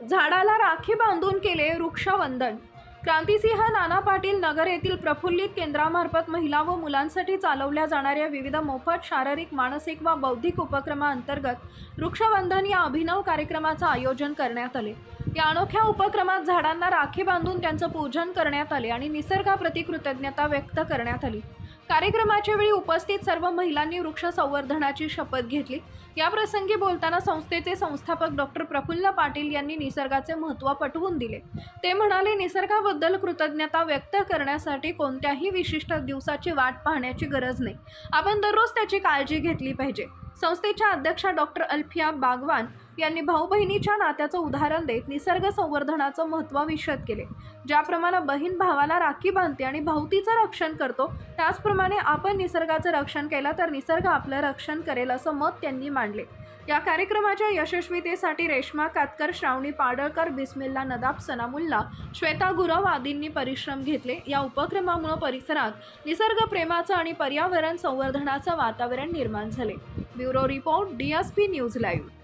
झाडाला राखी बांधून केले वृक्षवंदन. क्रांतिसिंह नाना पाटील नगर येथील प्रफुल्लित केंद्रामार्फत महिला व मुलांसाठी चालवल्या जाणाऱ्या विविध मोफत शारीरिक मानसिक व बौद्धिक उपक्रमाअंतर्गत वृक्षवंदन या अभिनव कार्यक्रमाचं आयोजन करण्यात आले. या अनोख्या उपक्रमात झाडांना राखी बांधून त्यांचं पूजन करण्यात आले आणि निसर्गाप्रती कृतज्ञता व्यक्त करण्यात आली. कार्यक्रमाच्या वेळी उपस्थित सर्व महिलांनी वृक्ष संवर्धनाची शपथ घेतली. या प्रसंगी बोलताना संस्थेचे संस्थापक डॉक्टर प्रफुल्ल पाटील यांनी निसर्गाचे महत्त्व पटवून दिले. ते म्हणाले निसर्गाबद्दल कृतज्ञता व्यक्त करण्यासाठी कोणत्याही विशिष्ट दिवसाची वाट पाहण्याची गरज नाही. आपण दररोज त्याची काळजी घेतली पाहिजे. संस्थेच्या अध्यक्षा डॉक्टर अल्फिया बागवान यांनी भाऊ बहिणीच्या नात्याचं उदाहरण देत निसर्ग संवर्धनाचं महत्त्व विशद केले. ज्याप्रमाणे बहीण भावाला राखी बांधते आणि भावतीचं रक्षण करतो त्याचप्रमाणे आपण निसर्गाचं रक्षण केलं तर निसर्ग आपलं रक्षण करेल असं मत त्यांनी मांडले. या कार्यक्रमाच्या यशस्वीतेसाठी रेश्मा कातकर श्रावणी पाडळकर बिस्मिल्ला नदाब सनामुल्ला श्वेता गुरव आदींनी परिश्रम घेतले. या उपक्रमामुळे परिसरात निसर्ग प्रेमाचं आणि पर्यावरण संवर्धनाचं वातावरण निर्माण झाले. Bureau report DSP news live.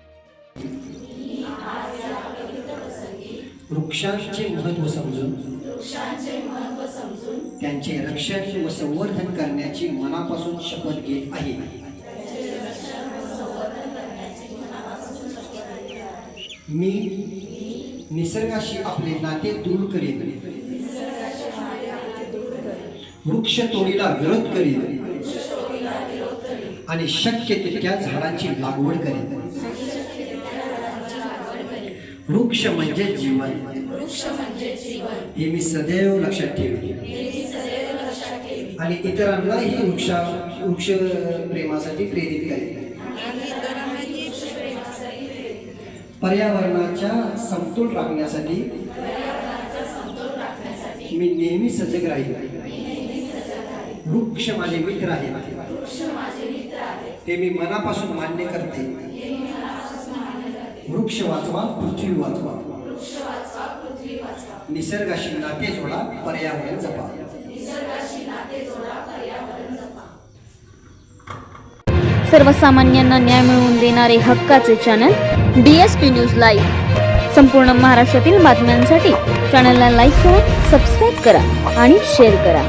वृक्षांचे महत्त्व समजून त्यांचे रक्षण व संवर्धन करण्याची मनापासून शपथ घेत आहे. मी निसर्गाशी आपले नाते दूर करीन. वृक्ष तोडीला विरोध करीन. आणि शक्य तितक्या झाडांची लागवड करीन. वृक्ष म्हणजे जीवन. हे मी सदैव लक्षात ठेवेन. आणि इतरांनाही वृक्षा वृक्ष प्रेमासाठी प्रेरित करेन. पर्यावरणाच्या समतोल राखण्यासाठी मी नेहमी सजग राहील वृक्ष माझे मित्र आहेत. ते मी मनापासून मान्य करते. वृक्ष वाचवा पृथ्वी वाचवा निसर्गाशी नाते जोडा पर्यावरण जपा. सर्वसामान्यांना न्याय मिळवून देणारे हक्काचे channel D S P news live संपूर्ण महाराष्ट्रातील बातम्यांसाठी चॅनलला लाईक करा सबस्क्राईब करा आणि शेअर करा.